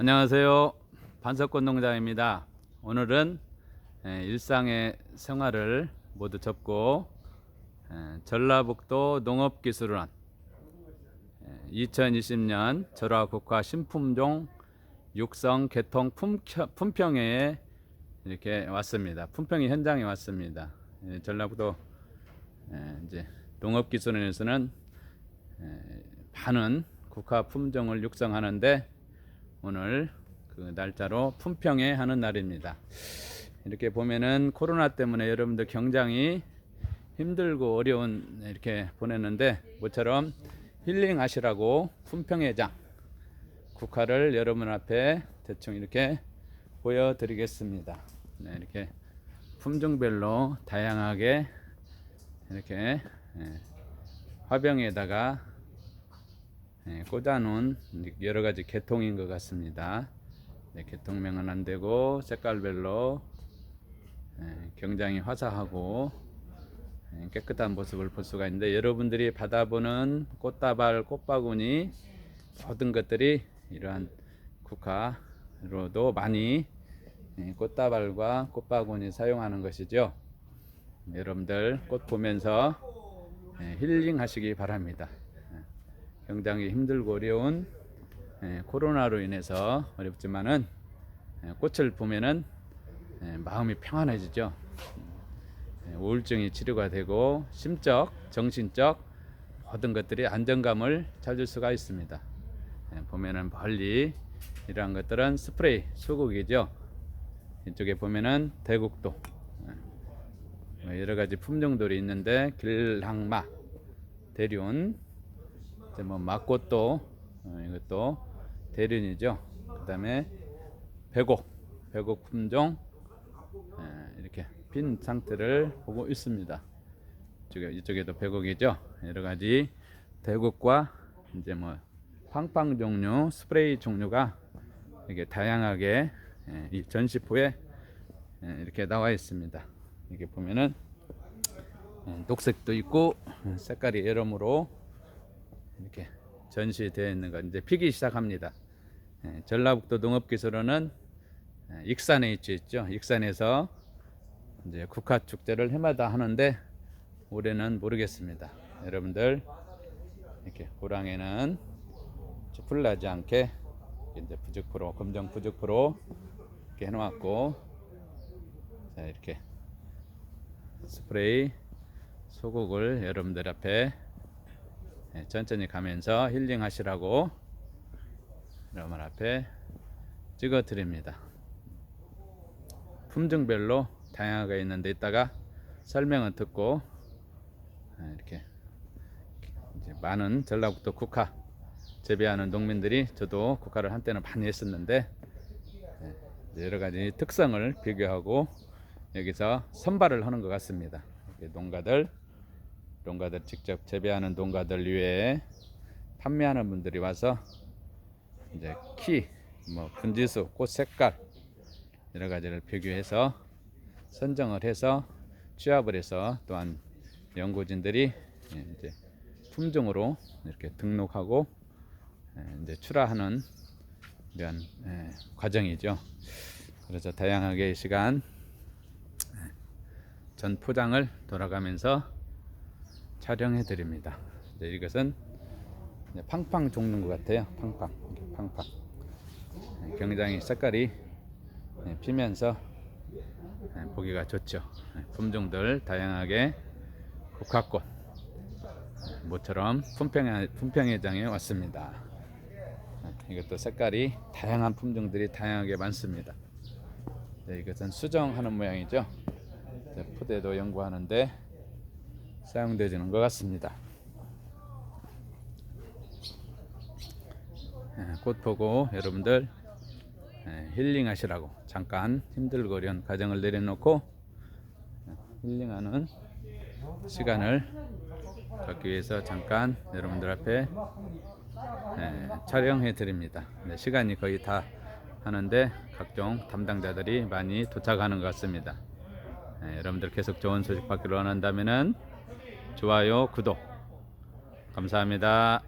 안녕하세요. 반석권 농장입니다. 오늘은 에, 일상의 생활을 모두 접고 에, 전라북도 농업기술원 2020년 절화국화 신품종 육성 개통 품평회에 이렇게 왔습니다. 품평회 현장에 왔습니다. 에, 전라북도 에, 이제 농업기술원에서는 에, 많은 국화 품종을 육성하는데 오늘 그 날짜로 품평회 하는 날입니다. 이렇게 보면은 코로나 때문에 여러분들 굉장히 힘들고 어려운 이렇게 보냈는데 모처럼 힐링하시라고 품평회장 국화를 여러분 앞에 대충 이렇게 보여드리겠습니다. 네, 이렇게 품종별로 다양하게 이렇게 예, 화병에다가 예, 꽂아놓은 여러 가지 계통인 것 같습니다. 네, 계통명은 안 되고 색깔별로 예, 굉장히 화사하고 예, 깨끗한 모습을 볼 수가 있는데 여러분들이 받아보는 꽃다발, 꽃바구니 모든 것들이 이러한 국화로도 많이 예, 꽃다발과 꽃바구니 사용하는 것이죠. 여러분들 꽃 보면서 예, 힐링 하시기 바랍니다. 예, 굉장히 힘들고 어려운 예, 코로나로 인해서 어렵지만은 예, 꽃을 보면은 예, 마음이 평안해지죠. 예, 우울증이 치료가 되고 심적, 정신적 모든 것들이 안정감을 찾을 수가 있습니다. 예, 보면은 멀리 이러한 것들은 스프레이 수국이죠. 이쪽에 보면은 대국도 예, 뭐 여러 가지 품종들이 있는데 길항마, 대륜, 뭐 막꽃도 어, 이것도 대륜이죠. 그 다음에 백옥, 백옥 품종 예, 이렇게 핀 상태를 보고 있습니다. 이쪽에 이쪽에도 백옥이죠. 여러 가지 대국과 이제 뭐 팡팡 종류, 스프레이 종류가 이게 다양하게 예, 이 전시포에 예, 이렇게 나와 있습니다. 이게 보면은 예, 녹색도 있고 음, 색깔이 여러모로 이렇게 전시되어 있는 거 이제 피기 시작합니다. 예, 전라북도 농업기술원은 예, 익산에 있죠. 익산에서 이제 국화 축제를 해마다 하는데 올해는 모르겠습니다. 여러분들 이렇게 호랑이는 풀나지 않게 이제 부적프로 검정 부적프로 이렇게 해놓았고 자 이렇게 스프레이 소국을 여러분들 앞에 예, 천천히 가면서 힐링하시라고 여러분 앞에 찍어 드립니다. 품종별로 다양하게 있는데 이따가 설명을 듣고 예, 이렇게 많은 전라북도 국화 재배하는 농민들이 저도 국화를 한때는 많이 했었는데 예, 이제 여러 가지 특성을 비교하고 여기서 선발을 하는 것 같습니다. 농가들 농가들 직접 재배하는 농가들 위에 판매하는 분들이 와서 이제 키, 뭐 분지수, 꽃 색깔 여러 가지를 비교해서 선정을 해서 취합을 해서 또한 연구진들이 예, 이제 품종으로 이렇게 등록하고 예, 이제 출하하는 이런 예, 과정이죠. 그래서 다양하게 이 시간 예, 전 포장을 돌아가면서 촬영해 드립니다. 이것은 이제 팡팡 종류인 것 같아요. 팡팡, 팡팡. 예, 굉장히 색깔이 예, 피면서 예, 보기가 좋죠. 예, 품종들 다양하게 국화꽃 예, 모처럼 품평회, 품평회장에 왔습니다. 예, 이것도 색깔이 다양한 품종들이 다양하게 많습니다. 네, 이것은 수정하는 모양이죠. 네, 포대도 연구하는데 사용되지는 것 같습니다. 예, 꽃 보고 여러분들 예, 힐링하시라고 잠깐 어려운 가정을 내려놓고 예, 힐링하는 시간을 갖기 위해서 잠깐 여러분들 앞에 예, 촬영해 드립니다. 네, 시간이 거의 다 하는데 각종 담당자들이 많이 도착하는 것 같습니다. 예, 여러분들 계속 좋은 소식 받기를 원한다면은 좋아요, 구독 감사합니다.